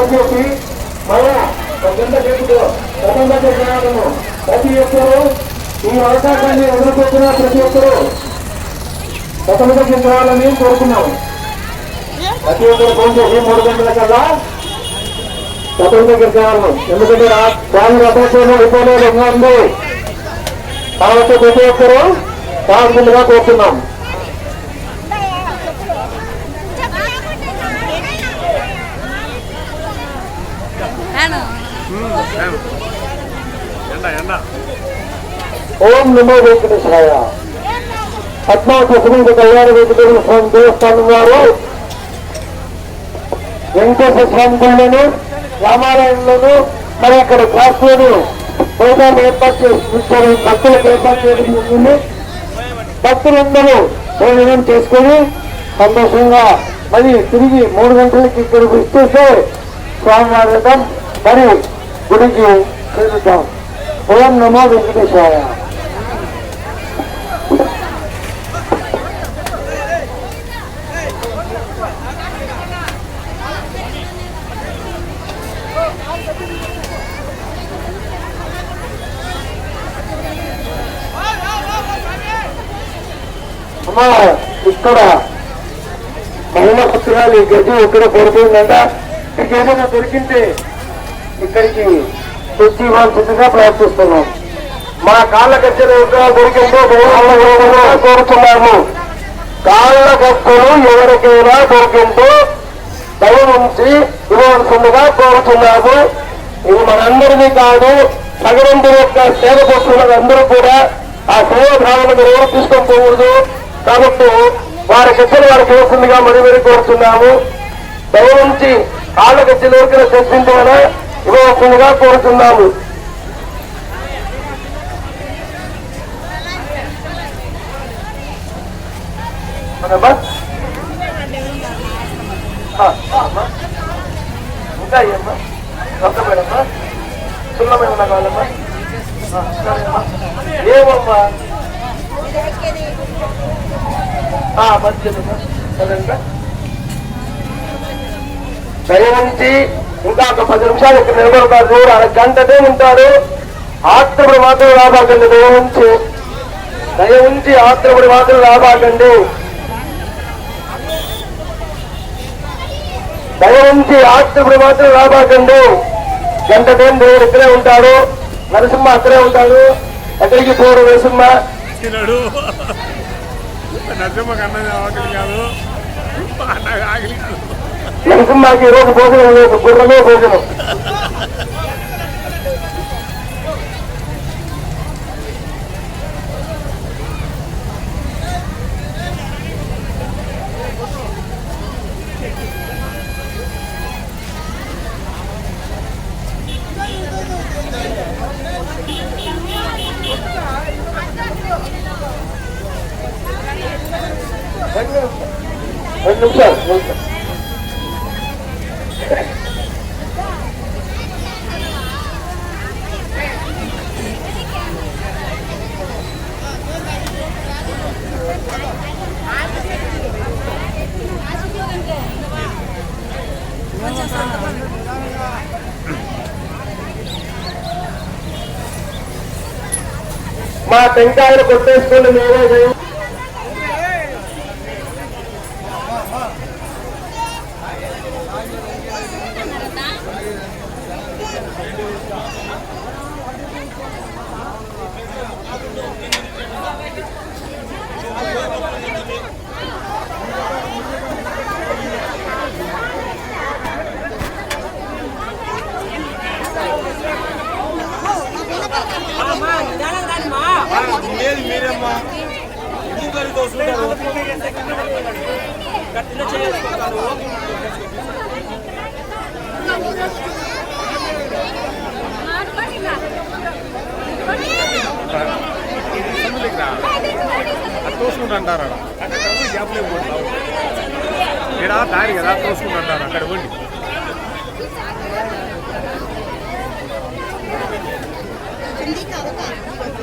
Phone చేసి మళ్ళా ఒక గంట సేపుతో ప్రబంధ చేయాలను ప్రతి ఒక్కరూ ఈ అవకాశాన్ని ఎదుర్కొంటున్న ప్రతి ఒక్కరూ ప్రబంధ చెందాలని కోరుకున్నాం ప్రతి ఒక్కరు ఫోన్ చేసి మూడు గంటల కల్లా ప్రథమ దగ్గర చేయాలను ఎందుకంటే దాని రథోత్సవం అయిపోలేదు ఉంది. కాబట్టి ప్రతి ఒక్కరూ కావాల్సిందిగా కోరుతున్నాం. ఓం నమో వెంకటేశాయ. పద్మావతి కళ్యాణ వెంకటేశ్వర స్వామి దేవస్థానం వారు వెంకటేశ్వర స్వామి గుళ్ళను రామాలయంలోను మరి ఇక్కడ క్లాస్లోను ప్రోగ్రాం ఏర్పాటు చేసి భక్తులకు ఏర్పాటు చేయడం భక్తులందరూ భోజనం చేసుకొని సంతోషంగా మరి తిరిగి మూడు గంటలకి ఇక్కడికి ఇచ్చేస్తే స్వామివారి మరి రథం మరి గుడికి చేరుతాం ఓం నమో వెంకటేశ్వరాయ అమ్మా ఇక్కడ మహిళా పుస్తకాలు ఈ గది ఇక్కడ పడుతుందంట మీకు ఏమైనా దొరికింటే ఇక్కడికి తెచ్చి ఇవ్వాల్సిందిగా ప్రయత్నిస్తున్నాం. మా కాళ్ళ గచ్చలు ఎక్కడ దొరికిందో దైవంగా కోరుతున్నాము. కాళ్ళ గచ్చలు ఎవరికైనా దొరికిందో దయవుంచి నుంచి ఇవ్వవలసిందిగా కోరుతున్నాము. ఇది మనందరినీ కాదు నగరంలో యొక్క సేవ పోస్తున్న అందరూ కూడా ఆ సేవ భావన మీరు ఎవరు తీసుకొని పోకూడదు. కాబట్టి వారి గచ్చలు వారికి ఇవ్వకుండా మరి మరి కోరుతున్నాము. దయవుంచి నుంచి కాళ్ళ గచ్చలు ఎవరికైనా తెచ్చిందో ఇవ్వకుండా కోరుతున్నాము. అమ్మా. ఇంకా అయ్యమ్మా రక్తమేనమ్మా సున్నమేమన్నా కావాలమ్మా ఏమమ్మా? ఆ, సరేనా? దయవుంచి ఇంకా ఒక పది నిమిషాలు ఇక్కడ నిలబడతారు అర గంటనే ఉంటారు. ఆత్మడు మాత్రం రాబాకండి దయవుంచి దయవుంచి ఆత్మడు మాత్రం రాబాకండి. దయవుంచి ఆత్మడు మాత్రం రాబాకండి. గంట టైం దేవుడు ఇక్కడే ఉంటాడు. నరసింహ అక్కడే ఉంటాడు. ఎక్కడికి పోరు నరసింహ? నరసింహ కన్నా ఆకలి కాదు. ఆకలి కాదు. నరసింహకి ఈ రోజు భోజనం లేదు గుర్రమే భోజనం రెండు నిమిషాలు రెండు నిమిషాలు మా టెంకాయలు కొట్టేసుకొని మేమే తోసుకుంటారు అక్కడ గ్యాప్ లేదు ఇక్కడ దారి కదా తోసుకుంటారు అక్కడ వండి